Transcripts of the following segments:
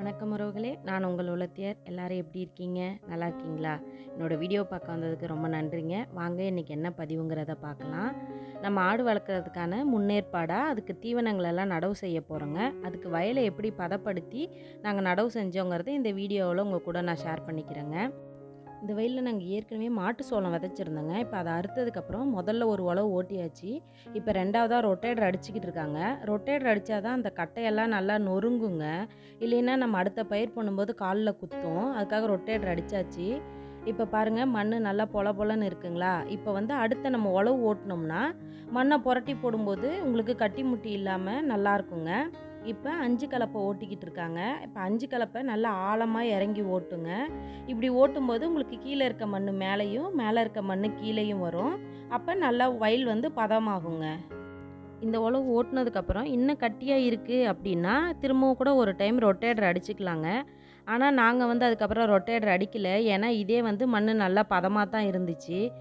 வணக்கம் உறவுகளே. நான் உங்கள் உலத்தியர். எல்லாரும் எப்படி இருக்கீங்க? நல்லா இருக்கீங்களா? என்னோட வீடியோ பார்க்க வந்ததுக்கு ரொம்ப நன்றிங்க. வாங்க இன்றைக்கி என்ன பதிவுங்கிறத பார்க்கலாம். நம்ம ஆடு வளர்க்குறதுக்கான முன்னேற்பாடாக அதுக்கு தீவனங்களெல்லாம் நடவு செய்ய போகிறோங்க அதுக்கு வயலை எப்படி பதப்படுத்தி நாங்கள் நடவு செஞ்சோங்கிறத இந்த வீடியோவில் உங்கள் கூட நான் ஷேர் பண்ணிக்கிறேங்க. இந்த வயலில் நாங்கள் ஏற்கனவே மாட்டு சோளம் விதைச்சிருந்தோங்க. இப்போ அதை அறுத்ததுக்கப்புறம் முதல்ல ஒரு உழவு ஓட்டியாச்சு. இப்போ ரெண்டாவதாக ரொட்டேடர் அடிச்சுக்கிட்டு இருக்காங்க. ரொட்டேடர் அடித்தா தான் அந்த கட்டையெல்லாம் நல்லா நொறுங்குங்க. இல்லைன்னா நம்ம அடுத்த பயிர் பண்ணும்போது காலில் குத்தும். அதுக்காக ரொட்டேடர் அடித்தாச்சு இப்போ பாருங்கள் மண் நல்லா பொல பொலன்னு இருக்குங்களா? இப்போ வந்து அடுத்த நம்ம உழவு ஓட்டினோம்னா மண்ணை புரட்டி போடும்போது உங்களுக்கு கட்டி முட்டி இல்லாமல் நல்லாயிருக்குங்க இருக்குங்க. இப்போ அஞ்சு கலப்பை ஓட்டிக்கிட்டு இருக்காங்க. இப்போ அஞ்சு கலப்பை நல்லா ஆழமாக இறங்கி ஓட்டுங்க. இப்படி ஓட்டும்போது உங்களுக்கு கீழே இருக்க மண் மேலேயும் மேலே இருக்க மண் கீழேயும் வரும். அப்போ நல்லா வயல் வந்து பதமாகுங்க. இந்த உழவு ஓட்டுனதுக்கப்புறம் இன்னும் கட்டியாக இருக்குது அப்படின்னா திரும்பவும் கூட ஒரு டைம் ரொட்டேடர் அடிச்சுக்கலாங்க. ஆனால் நாங்கள் வந்து அதுக்கப்புறம் ரொட்டேடர் அடிக்கலை. ஏன்னா இதே வந்து மண் நல்லா பதமாக தான் இருந்துச்சு.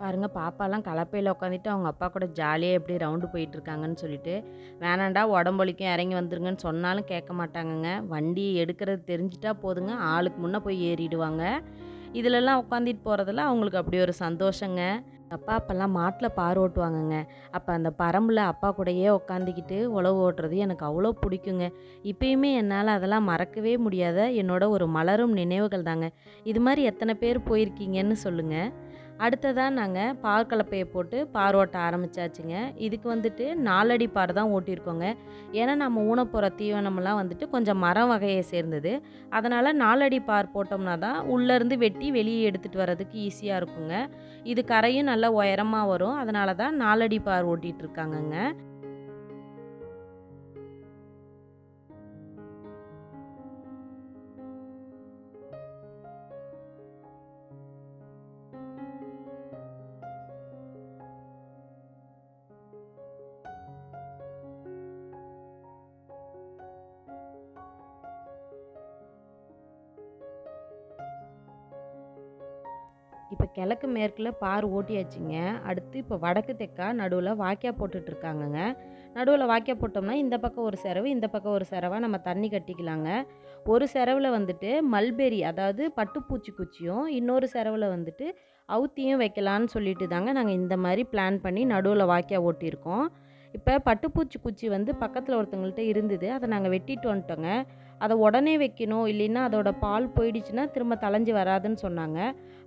பாருங்கள் பாப்பாலாம் கலப்பையில் உட்காந்துட்டு அவங்க அப்பா கூட ஜாலியாக எப்படி ரவுண்டு போயிட்டுருக்காங்கன்னு சொல்லிட்டு வேணாண்டா உடம்பொலிக்கும் இறங்கி வந்துருங்கன்னு சொன்னாலும் கேட்க மாட்டாங்கங்க. வண்டி எடுக்கிறது தெரிஞ்சிட்டா போதுங்க. ஆளுக்கு முன்னே போய் ஏறிடுவாங்க. இதிலெல்லாம் உட்காந்துட்டு போகிறதுல அவங்களுக்கு அப்படி ஒரு சந்தோஷங்க. அப்பா அப்போல்லாம் மாட்டில் பார் ஓட்டுவாங்கங்க. அப்போ அந்த பரம்பில் அப்பா கூடயே உட்காந்துக்கிட்டு உழவு ஓட்டுறது எனக்கு அவ்வளோ பிடிக்குங்க. இப்பயுமே என்னால் அதெல்லாம் மறக்கவே முடியாத என்னோட ஒரு மலரும் நினைவுகள் தாங்க இது மாதிரி எத்தனை பேர் போயிருக்கீங்கன்னு சொல்லுங்கள் அடுத்ததாக நாங்கள் பார் கலப்பையை போட்டு பார் ஓட்ட ஆரம்பித்தாச்சுங்க இதுக்கு வந்துட்டு நாலடி பார் தான் ஓட்டியிருக்கோங்க. ஏன்னா நம்ம ஊன போகிற தீவனமெல்லாம் வந்துட்டு கொஞ்சம் மரம் வகையை சேர்ந்தது. அதனால் நாலடி பார் போட்டோம்னா தான் உள்ளேருந்து வெட்டி வெளியே எடுத்துகிட்டு வர்றதுக்கு ஈஸியாக இருக்குங்க. இது கரையும் நல்லா உயரமாக வரும். அதனால தான் நாலடி பார் ஓட்டிகிட்டு இப்போ கிழக்கு மேற்கில் பார் ஓட்டியாச்சுங்க. அடுத்து இப்போ வடக்கு தெக்கா நடுவில் வாக்கியா போட்டுட்ருக்காங்கங்க. நடுவில் வாக்கியா போட்டோம்னா இந்த பக்கம் ஒரு செரவு இந்த பக்கம் ஒரு செரவாக நம்ம தண்ணி கட்டிக்கலாங்க. ஒரு செரவில் வந்துட்டு மல்பெரி அதாவது பட்டுப்பூச்சி குச்சியும் இன்னொரு செரவில் வந்துட்டு அவுத்தியும் வைக்கலான்னு சொல்லிட்டு தாங்க நாங்கள் இந்த மாதிரி பிளான் பண்ணி நடுவில் வாக்கியா ஓட்டியிருக்கோம். இப்போ பட்டுப்பூச்சி குச்சி வந்து பக்கத்தில் ஒருத்தங்கள்ட்ட இருந்தது. அதை நாங்கள் வெட்டிட்டு வந்துட்டோங்க. அதை உடனே வைக்கணும் இல்லைன்னா அதோட பால் போயிடுச்சுன்னா திரும்ப தலைஞ்சு வராதுன்னு சொன்னாங்க.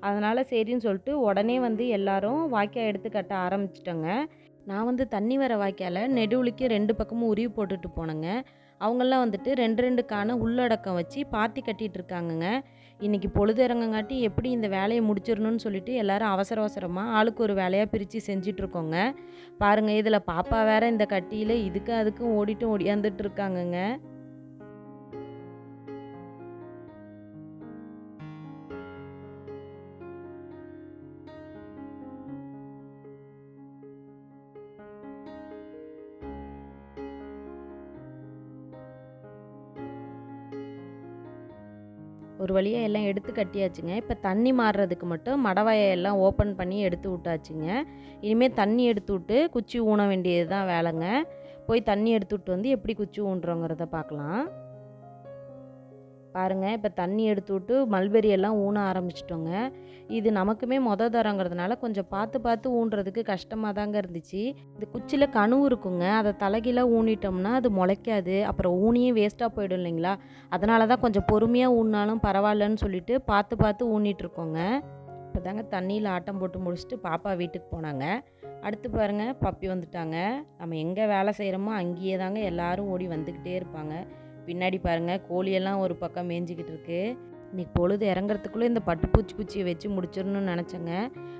அதனால் சரின்னு சொல்லிட்டு உடனே வந்து எல்லாரும் வாய்க்கால் எடுத்து கட்ட ஆரம்பிச்சிட்டோங்க. நான் வந்து தண்ணி வர வாய்க்கால நெடுவுலிக்கு ரெண்டு பக்கமும் உருவி போட்டுட்டு போனேங்க. அவங்கெல்லாம் வந்துட்டு ரெண்டு ரெண்டு காண உள்ளடக்கம் வச்சு பாத்தி கட்டிகிட்டு இருக்காங்கங்க. இன்றைக்கி பொழுது இறங்கங்காட்டி எப்படி இந்த வேலையை முடிச்சிடணும்னு சொல்லிட்டு எல்லாரும் அவசர அவசரமாக ஆளுக்கு ஒரு வேலையாக பிரித்து செஞ்சிட்ருக்கோங்க பாருங்கள் இதில் பாப்பா வேற இந்த கட்டியில் இதுக்கு அதுக்கும் ஓடிட்டும் ஓடியாந்துட்டு இருக்காங்கங்க. ஒரு வழியாக எல்லாம் எடுத்து கட்டியாச்சுங்க. இப்போ தண்ணி மாறுறதுக்கு மட்டும் மடவாயை எல்லாம் ஓப்பன் பண்ணி எடுத்து விட்டாச்சுங்க. இனிமேல் தண்ணி எடுத்து விட்டு குச்சி ஊன வேண்டியது தான் வேலைங்க. போய் தண்ணி எடுத்து விட்டு வந்து எப்படி குச்சி ஊன்றோங்கிறத பார்க்கலாம் பாருங்கள் இப்போ தண்ணி எடுத்து விட்டு மல்பெரி எல்லாம் ஊன ஆரம்பிச்சிட்டோங்க. இது நமக்குமே மொத தரங்கிறதுனால கொஞ்சம் பார்த்து பார்த்து ஊன்றதுக்கு கஷ்டமாக தாங்க இருந்துச்சு. இந்த குச்சியில் கணு இருக்குங்க. அதை தலைகீழாக ஊனிட்டோம்னா அது முளைக்காது. அப்புறம் ஊனியும் வேஸ்ட்டாக போயிடும் இல்லைங்களா? அதனால தான் கொஞ்சம் பொறுமையாக ஊன்னாலும் பரவாயில்லன்னு சொல்லிட்டு பார்த்து பார்த்து ஊனிட்டுருக்கோங்க. இப்போ தாங்க தண்ணியில் ஆட்டம் போட்டு முடிச்சுட்டு பாப்பா வீட்டுக்கு போனாங்க. அடுத்து பாருங்கள் பப்பி வந்துட்டாங்க. நம்ம எங்கே வேலை செய்கிறோமோ அங்கேயே தாங்க எல்லாரும் ஓடி வந்துக்கிட்டே இருப்பாங்க. பின்னாடி பாருங்கள் கோழியெல்லாம் ஒரு பக்கம் மேய்ஞ்சிக்கிட்டு இருக்கு. இன்னைக்கு பொழுது இறங்குறதுக்குள்ளே இந்த பட்டுப்பூச்சி குச்சியை வச்சு முடிச்சிடணும்னு நினச்சேங்க.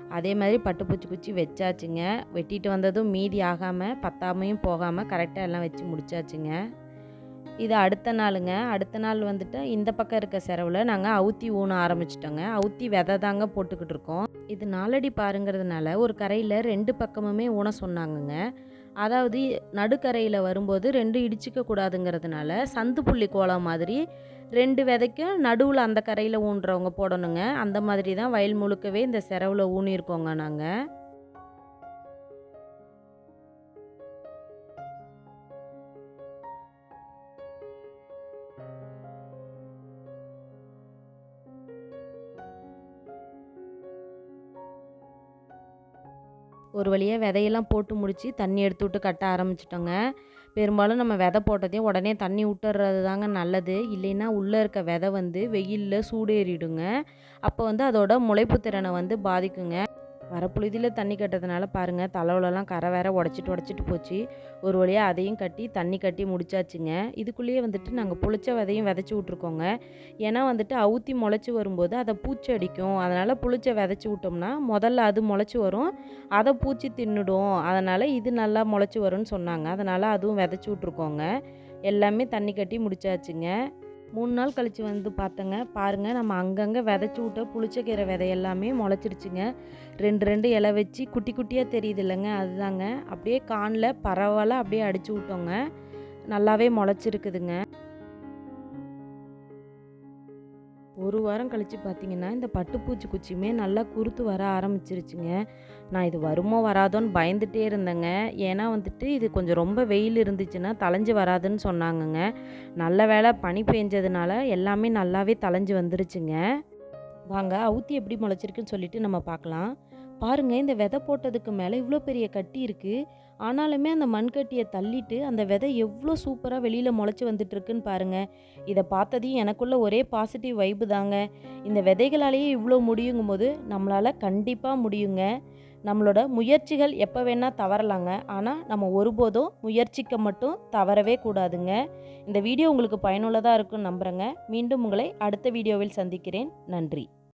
அதே மாதிரி பட்டுப்பூச்சி குச்சி வச்சாச்சுங்க. வெட்டிட்டு வந்ததும் மீதி ஆகாமல் பத்தாமையும் போகாமல் கரெக்டாக எல்லாம் வச்சு முடிச்சாச்சுங்க. இது அடுத்த நாளுங்க. அடுத்த நாள் வந்துட்டு இந்த பக்கம் இருக்க செரவில் நாங்கள் அவுத்தி ஊன ஆரம்பிச்சிட்டோங்க. அவுத்தி விதை தாங்க போட்டுக்கிட்டு இருக்கோம். இது நாலடி பாருங்கிறதுனால ஒரு கரையில் ரெண்டு பக்கமுமே ஊன சொன்னாங்கங்க. அதாவது நடுக்கரையில் வரும்போது ரெண்டு இடிச்சிக்க கூடாதுங்கிறதுனால சந்து புள்ளி கோலம் மாதிரி ரெண்டு விதைக்கும் நடுவில் அந்த கரையில் ஊன்றவங்க போடணுங்க. அந்த மாதிரி தான் வயல் முழுக்கவே இந்த செரவில் ஊனியிருக்கோங்க நாங்கள் ஒரு வழியாக விதையெல்லாம் போட்டு முடித்து தண்ணி எடுத்து விட்டு கட்ட ஆரம்பிச்சிட்டோங்க. பெரும்பாலும் நம்ம விதை போட்டதையும் உடனே தண்ணி விட்டுறது தாங்க நல்லது. இல்லைன்னா உள்ளே இருக்க விதை வந்து வெயிலில் சூடேறிடுங்க. அப்போ வந்து அதோட முளைப்பு திறனை வந்து பாதிக்குங்க. வரப்புழுதியில் தண்ணி கட்டுறதுனால பாருங்கள் தலைவலெல்லாம் கரை வேற உடச்சிட்டு உடச்சிட்டு போச்சு. ஒரு வழியாக அதையும் கட்டி தண்ணி கட்டி முடிச்சாச்சுங்க. இதுக்குள்ளேயே வந்துட்டு நாங்கள் புளிச்ச விதையும் விதைச்சி விட்ருக்கோங்க ஏன்னா வந்துட்டு அவுத்தி முளைச்சி வரும்போது அதை பூச்சி அடிக்கும். அதனால் புளிச்ச விதைச்சி விட்டோம்னா முதல்ல அது முளைச்சி வரும். அதை பூச்சி தின்னுடும். அதனால் இது நல்லா முளைச்சி வரும்னு சொன்னாங்க. அதனால் அதுவும் விதைச்சி விட்ருக்கோங்க எல்லாமே தண்ணி கட்டி முடிச்சாச்சுங்க. மூணு நாள் கழித்து வந்து பார்த்தங்க. பாருங்கள் நம்ம அங்கங்கே விதைச்சி விட்ட புளிச்சக்கீரை விதை எல்லாமே முளைச்சிருச்சுங்க. ரெண்டு ரெண்டு இலை வச்சு குட்டி குட்டியாக தெரியுது இல்லைங்க அதுதாங்க. அப்படியே கானில் பரவாயில்ல அப்படியே அடிச்சு விட்டோங்க. நல்லாவே முளைச்சிருக்குதுங்க. ஒரு வாரம் கழித்து பார்த்தீங்கன்னா இந்த பட்டுப்பூச்சி குச்சியுமே நல்லா குருத்து வர ஆரம்பிச்சிருச்சுங்க. நான் இது வருமோ வராதோன்னு பயந்துட்டே இருந்தேங்க. ஏன்னா வந்துட்டு இது கொஞ்சம் ரொம்ப வெயில் இருந்துச்சுன்னா தலைஞ்சு வராதுன்னு சொன்னாங்கங்க. நல்ல வேளை பனி பெஞ்சதுனால எல்லாமே நல்லாவே தலைஞ்சு வந்துருச்சுங்க. வாங்க அவுத்தி எப்படி முளைச்சிருக்குன்னு சொல்லிட்டு நம்ம பார்க்கலாம் பாருங்க இந்த விதை போட்டதுக்கு மேலே இவ்வளோ பெரிய கட்டி இருக்குது ஆனாலுமே அந்த மண்கட்டியை தள்ளிட்டு அந்த விதை எவ்வளோ சூப்பராக வெளியில் முளைச்சி வந்துட்டுருக்குன்னு பாருங்கள் பாருங்க. இதை பார்த்ததையும் எனக்குள்ள ஒரே பாசிட்டிவ் வைப்பு தாங்க. இந்த விதைகளாலேயே இவ்வளோ முடியுங்கும் போது நம்மளால் கண்டிப்பாக முடியுங்க. நம்மளோட முயற்சிகள் எப்போ வேணால் தவறலாங்க. ஆனால் நம்ம ஒருபோதும் முயற்சிக்க மட்டும் தவறவே கூடாதுங்க. இந்த வீடியோ உங்களுக்கு பயனுள்ளதாக இருக்குன்னு நம்புகிறேங்க மீண்டும் உங்களை அடுத்த வீடியோவில் சந்திக்கிறேன். நன்றி.